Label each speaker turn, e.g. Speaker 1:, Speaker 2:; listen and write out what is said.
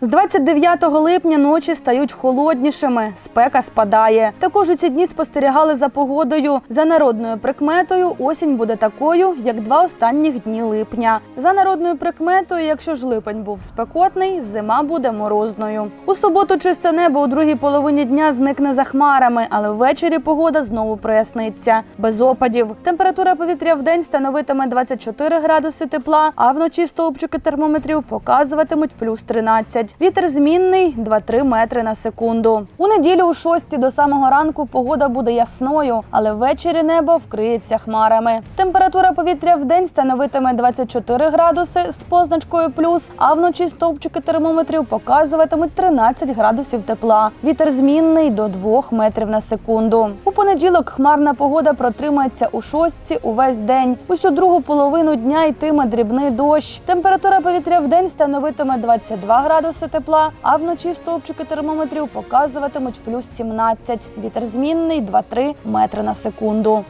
Speaker 1: З 29 липня ночі стають холоднішими, спека спадає. Також у ці дні спостерігали за погодою. За народною прикметою осінь буде такою, як два останніх дні липня. За народною прикметою, якщо ж липень був спекотний, зима буде морозною. У суботу чисте небо у другій половині дня зникне за хмарами, але ввечері погода знову проясниться без опадів. Температура повітря в день становитиме 24 градуси тепла, а вночі стовпчики термометрів показуватимуть плюс 13. Вітер змінний 2-3 метри на секунду. У неділю у 6 до самого ранку погода буде ясною, але ввечері небо вкриється хмарами. Температура повітря в день становитиме 24 градуси з позначкою плюс, а вночі стовпчики термометрів показуватимуть 13 градусів тепла. Вітер змінний до 2 метрів на секунду. У понеділок хмарна погода протримається у шостці увесь день. Усю другу половину дня йтиме дрібний дощ. Температура повітря в день становитиме 22 градуси тепла, а вночі стовпчики термометрів показуватимуть плюс 17. Вітер змінний 2-3 метри на секунду.